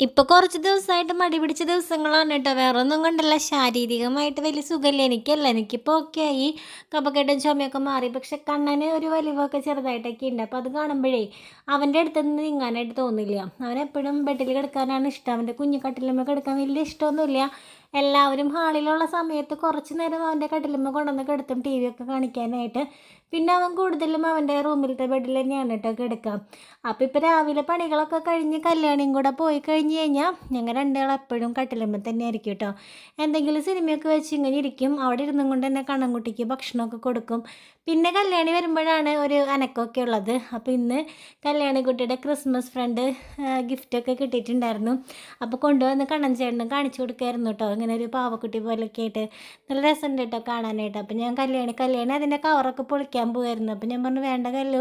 ഇപ്പോൾ കുറച്ച് ദിവസമായിട്ട് മടി പിടിച്ച ദിവസങ്ങളാണ് കേട്ടോ. വേറെ ഒന്നും കൊണ്ടല്ല. ശാരീരികമായിട്ട് വലിയ സുഖമില്ല. എനിക്കല്ല. എനിക്കിപ്പോൾ ഓക്കെ ആയി. കപക്കെട്ടും ചുമയൊക്കെ മാറി. പക്ഷെ കണ്ണന് ഒരു വലിവൊക്കെ ചെറുതായിട്ടൊക്കെ ഉണ്ട്. അപ്പോൾ അത് കാണുമ്പോഴേ അവന്റെ അടുത്ത് നിന്ന് നീങ്ങാനായിട്ട് തോന്നില്ല. അവനെപ്പോഴും ബെഡിൽ കിടക്കാനാണ് ഇഷ്ടം. അവന്റെ കുഞ്ഞു കട്ടിലുമ്പോൾ കിടക്കാൻ വലിയ ഇഷ്ടമൊന്നുമില്ല. എല്ലാവരും ഹാളിലുള്ള സമയത്ത് കുറച്ച് നേരം അവന്റെ കട്ടിലുമ്മ കൊണ്ടുവന്ന് കിടത്തും ടി വി ഒക്കെ കാണിക്കാനായിട്ട്. പിന്നെ അവൻ കൂടുതലും അവന്റെ റൂമിലത്തെ ബെഡിൽ തന്നെയാണ് കേട്ടോ കിടക്കുക. അപ്പോൾ ഇപ്പോൾ രാവിലെ പണികളൊക്കെ കഴിഞ്ഞ് കല്യാണിയും കൂടെ പോയി കഴിഞ്ഞ് കഴിഞ്ഞാൽ ഞങ്ങൾ രണ്ടുകളും എപ്പോഴും കട്ടിലുമ്മ തന്നെ ആയിരിക്കും കേട്ടോ. എന്തെങ്കിലും സിനിമയൊക്കെ വെച്ച് ഇങ്ങനെ ഇരിക്കും. അവിടെ ഇരുന്നും കൊണ്ട് തന്നെ കണ്ണൻകുട്ടിക്ക് ഭക്ഷണമൊക്കെ കൊടുക്കും. പിന്നെ കല്യാണി വരുമ്പോഴാണ് ഒരു അനക്കമൊക്കെ ഉള്ളത്. അപ്പോൾ ഇന്ന് കല്യാണിക്കുട്ടിയുടെ ക്രിസ്മസ് ഫ്രണ്ട് ഗിഫ്റ്റൊക്കെ കിട്ടിയിട്ടുണ്ടായിരുന്നു. അപ്പോൾ കൊണ്ടുവന്ന് കണ്ണൻ ചേട്ടനും കാണിച്ചു കൊടുക്കായിരുന്നു കേട്ടോ ഇങ്ങനെ ഒരു പാവക്കുട്ടി പോലെയൊക്കെ ആയിട്ട് നല്ല രസമുണ്ട് കേട്ടോ കാണാനായിട്ട്. അപ്പോൾ ഞാൻ കല്യാണി കല്യാണി അതിന്റെ കവറൊക്കെ പൊളിക്കാൻ പോകുമായിരുന്നു അപ്പോൾ ഞാൻ പറഞ്ഞു വേണ്ട കല്ലു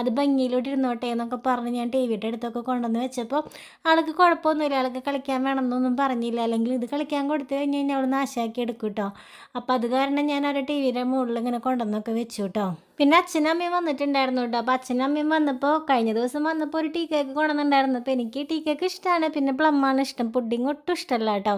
അത് ഭംഗിയിലോട്ട് ഇരുന്നോട്ടെ എന്നൊക്കെ പറഞ്ഞ് ഞാൻ ടി വിയുടെ അടുത്തൊക്കെ കൊണ്ടുവന്ന് വെച്ചപ്പോൾ ആൾക്ക് കുഴപ്പമൊന്നുമില്ല. ആൾക്ക് കളിക്കാൻ വേണമെന്നൊന്നും പറഞ്ഞില്ല. അല്ലെങ്കിൽ ഇത് കളിക്കാൻ കൊടുത്തു കഴിഞ്ഞ് കഴിഞ്ഞാൽ അവൾ നാശാക്കി എടുക്കും കേട്ടോ അപ്പോൾ അത് കാരണം ഞാൻ അവരുടെ ടി വിയുടെ മുകളിൽ ഇങ്ങനെ കൊണ്ടുവന്നൊക്കെ വെച്ചു. കേട്ടോ പിന്നെ അച്ഛനമ്മയും വന്നിട്ടുണ്ടായിരുന്നു കേട്ടോ. അപ്പോൾ അച്ഛനമ്മയും വന്നപ്പോൾ കഴിഞ്ഞ ദിവസം വന്നപ്പോൾ ഒരു ടീ കേക്ക് കൊണ്ടുവന്നിട്ടുണ്ടായിരുന്നു. അപ്പോൾ എനിക്ക് ടീ കേക്ക് ഇഷ്ടമാണ് പിന്നെ പ്ലമ്മാണ് ഇഷ്ടം. പുഡിങ് ഒട്ടും ഇഷ്ടമല്ല കേട്ടോ.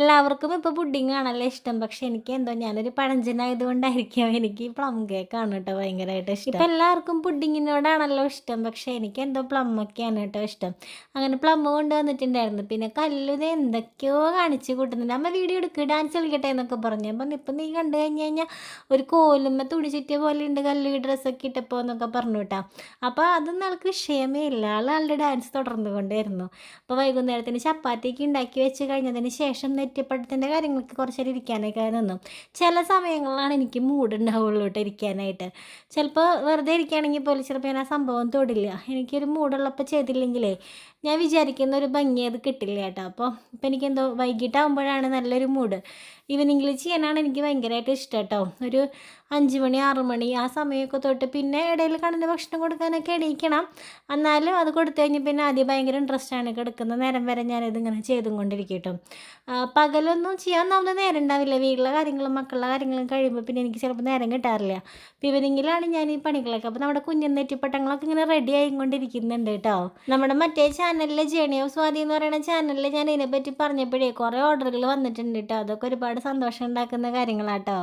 എല്ലാവർക്കും ഇപ്പോൾ പുഡിങ് ആണല്ലോ ഇഷ്ടം. പക്ഷെ എനിക്ക് എന്തോ ഞാനൊരു പഴഞ്ചനായതുകൊണ്ടായിരിക്കാം എനിക്ക് പ്ലം കേക്കാണ് കേട്ടോ ഭയങ്കരമായിട്ട് ഇഷ്ടം. ഇപ്പം എല്ലാവർക്കും പുഡിങ്ങിനോടാണല്ലോ ഇഷ്ടം. പക്ഷേ എനിക്ക് എന്തോ പ്ലമ്മൊക്കെയാണ് കേട്ടോ ഇഷ്ടം. അങ്ങനെ പ്ലം കൊണ്ടുവന്നിട്ടുണ്ടായിരുന്നു. പിന്നെ കല്ലുത് എന്തൊക്കെയോ കാണിച്ച് കൂട്ടുന്നുണ്ട്. അമ്മ വീഡിയോ എടുക്കുക ഡാൻസ് കളിക്കട്ടെ എന്നൊക്കെ പറഞ്ഞു. അപ്പം ഇപ്പം നീ കണ്ടു കഴിഞ്ഞ് കഴിഞ്ഞാൽ ഒരു കോലുമ്മ തുണി ചുറ്റിയ പോലെ ഉണ്ട് കല്ല് ഡ്രസ്സൊക്കെ ഇട്ടപ്പോൾ എന്നൊക്കെ പറഞ്ഞു കേട്ടോ അപ്പോൾ അതൊന്നും ആൾക്ക് ക്ഷമയില്ല. ആൾ ആളുടെ ഡാൻസ് തുടർന്നു കൊണ്ടായിരുന്നു. അപ്പോൾ വൈകുന്നേരത്തിന് ചപ്പാത്തിയൊക്കെ ഉണ്ടാക്കി വെച്ച് കഴിഞ്ഞതിന് ശേഷം നെറ്റിപ്പട്ടത്തിന്റെ കാര്യങ്ങൾക്ക് കുറച്ചേരം ഇരിക്കാനൊക്കെ നിന്നു. ചില സമയങ്ങളിലാണ് എനിക്ക് മൂഡ് ഉണ്ടാവുള്ളൂ കേട്ടോ ഇരിക്കാനായിട്ട്. ചിലപ്പോൾ വെറുതെ ഇരിക്കുകയാണെങ്കിൽ പോലും ചിലപ്പോൾ ഞാൻ ആ സംഭവം തൊടില്ല. എനിക്കൊരു മൂടുള്ളപ്പോൾ ചെയ്തില്ലെങ്കിലേ ഞാൻ വിചാരിക്കുന്ന ഒരു ഭംഗി അത് കിട്ടില്ല കേട്ടോ അപ്പോൾ ഇപ്പം എനിക്കെന്തോ വൈകിട്ടാകുമ്പോഴാണ് നല്ലൊരു മൂഡ് ഈവനിങ്ങിൽ ചെയ്യാനാണ് എനിക്ക് ഭയങ്കരമായിട്ട് ഇഷ്ടം കേട്ടോ ഒരു അഞ്ച് മണി ആറ് മണി ആ സമയമൊക്കെ തൊട്ട് പിന്നെ ഇടയിൽ കണ്ണിന് ഭക്ഷണം കൊടുക്കാനൊക്കെ എണീക്കണം. എന്നാലും അത് കൊടുത്തു കഴിഞ്ഞ് പിന്നെ ആദ്യം ഭയങ്കര ഇൻട്രസ്റ്റ് ആണ് കിടക്കുന്ന നേരം വരെ ഞാനിത് ഇങ്ങനെ ചെയ്തും കൊണ്ടിരിക്കും കേട്ടോ പകലൊന്നും ചെയ്യാൻ നമ്മൾ നേരം ഉണ്ടാവില്ല. വീട്ടിലെ കാര്യങ്ങളും മക്കളുടെ കാര്യങ്ങളും കഴിയുമ്പോൾ പിന്നെ എനിക്ക് ചിലപ്പോൾ നേരം കിട്ടാറില്ല. അപ്പോൾ ഈവനിങ്ങിലാണ് ഞാൻ ഈ പണികളൊക്കെ. അപ്പോൾ നമ്മുടെ കുഞ്ഞൻ നെറ്റിപ്പട്ടങ്ങളൊക്കെ ഇങ്ങനെ റെഡി ആയിക്കൊണ്ടിരിക്കുന്നുണ്ട് കേട്ടോ. നമ്മുടെ മറ്റേ ചാനലിലെ ജേണി ഓഫ് സ്വാതി എന്ന് പറയുന്ന ചാനലിൽ ഞാൻ ഇതിനെപ്പറ്റി പറഞ്ഞപ്പോഴേ കുറേ ഓർഡറുകൾ വന്നിട്ടുണ്ട് കേട്ടോ. അതൊക്കെ ഒരുപാട് സന്തോഷം ഉണ്ടാക്കുന്ന കാര്യങ്ങളാട്ടോ.